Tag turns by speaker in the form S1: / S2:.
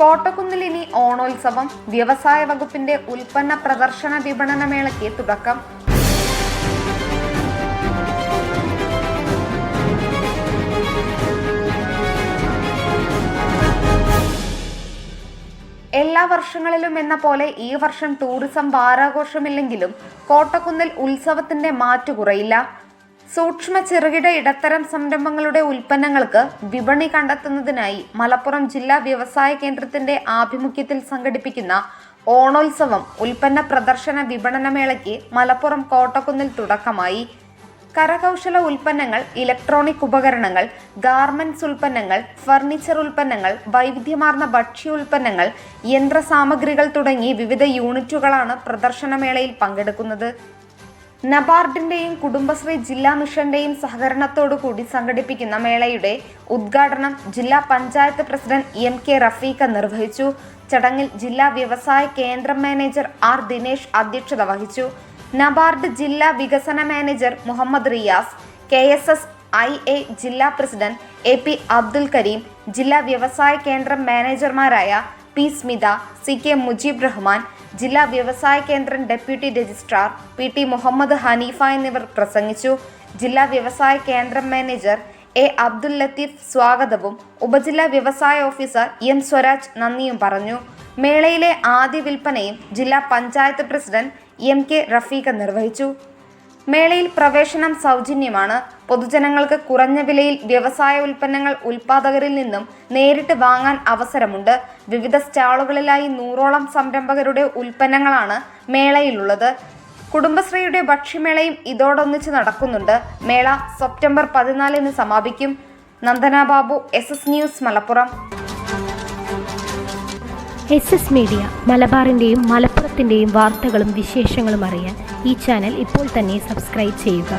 S1: കോട്ടക്കുന്നിൽ ഇനി ഓണോത്സവം വ്യവസായ വകുപ്പിന്റെ ഉൽപ്പന്ന പ്രദർശന വിപണന മേളയ്ക്ക് തുടക്കം. എല്ലാ വർഷങ്ങളിലും എന്ന പോലെ ഈ വർഷം ടൂറിസം വാരാഘോഷമില്ലെങ്കിലും കോട്ടക്കുന്നിൽ ഉത്സവത്തിന്റെ മാറ്റു കുറയില്ല. സൂക്ഷ്മ ചെറുകിട ഇടത്തരം സംരംഭങ്ങളുടെ ഉൽപ്പന്നങ്ങൾക്ക് വിപണി കണ്ടെത്തുന്നതിനായി മലപ്പുറം ജില്ലാ വ്യവസായ കേന്ദ്രത്തിന്റെ ആഭിമുഖ്യത്തിൽ സംഘടിപ്പിക്കുന്ന ഓണോത്സവം ഉൽപ്പന്ന പ്രദർശന വിപണന മേളയ്ക്ക് മലപ്പുറം കോട്ടക്കുന്നിൽ തുടക്കമായി. കരകൗശല ഉൽപ്പന്നങ്ങൾ ഇലക്ട്രോണിക് ഉപകരണങ്ങൾ ഗാർമെന്റ്സ് ഉൽപ്പന്നങ്ങൾ ഫർണിച്ചർ ഉൽപ്പന്നങ്ങൾ വൈവിധ്യമാർന്ന ഭക്ഷ്യ ഉൽപ്പന്നങ്ങൾ യന്ത്രസാമഗ്രികൾ തുടങ്ങി വിവിധ യൂണിറ്റുകളാണ് പ്രദർശനമേളയിൽ പങ്കെടുക്കുന്നത്. നബാർഡിന്റെയും കുടുംബശ്രീ ജില്ലാ മിഷന്റെയും സഹകരണത്തോടു കൂടി സംഘടിപ്പിക്കുന്ന മേളയുടെ ഉദ്ഘാടനം ജില്ലാ panchayat president M K Rafeeqa നിർവഹിച്ചു. ചടങ്ങിൽ ജില്ലാ വ്യവസായ കേന്ദ്രം മാനേജർ ആർ ദിനേശ് അധ്യക്ഷത വഹിച്ചു. നബാർഡ് ജില്ലാ വികസന manager Muhammad Riyas K S S I A ജില്ലാ president A P Abdul Kareem ജില്ലാ വ്യവസായ കേന്ദ്രം മാനേജർമാരായ P Smitha C K Mujeeb Rahman ജില്ലാ വ്യവസായ കേന്ദ്രം deputy registrar P T Muhammad Haneefa എന്നിവർ പ്രസംഗിച്ചു. ജില്ലാ വ്യവസായ കേന്ദ്രം മാനേജർ എ അബ്ദുൽ ലത്തീഫ് സ്വാഗതവും ഉപജില്ലാ വ്യവസായ ഓഫീസർ എം സ്വരാജ് നന്ദിയും പറഞ്ഞു. മേളയിലെ ആദ്യ വിൽപ്പനയും ജില്ലാ panchayat president M K Rafeeq നിർവഹിച്ചു. മേളയിൽ പ്രവേശനം സൗജന്യമാണ്. പൊതുജനങ്ങൾക്ക് കുറഞ്ഞ വിലയിൽ വ്യവസായ ഉൽപ്പന്നങ്ങൾ ഉൽപാദകരിൽ നിന്നും നേരിട്ട് വാങ്ങാൻ അവസരമുണ്ട്. വിവിധ സ്റ്റാളുകളിലായി നൂറോളം സംരംഭകരുടെ ഉൽപ്പന്നങ്ങളാണ് മേളയിലുള്ളത്. കുടുംബശ്രീയുടെ ഭക്ഷ്യമേളയും ഇതോടൊന്നിച്ച് നടക്കുന്നുണ്ട്. മേള സെപ്റ്റംബർ പതിനാലിന് സമാപിക്കും. Nandana Babu S S news Malappuram.
S2: S S media മലബാറിന്റെയും മലപ്പുറത്തിന്റെയും വാർത്തകളും വിശേഷങ്ങളും അറിയാൻ ഈ ചാനൽ ഇപ്പോൾ തന്നെ സബ്സ്ക്രൈബ് ചെയ്യുക.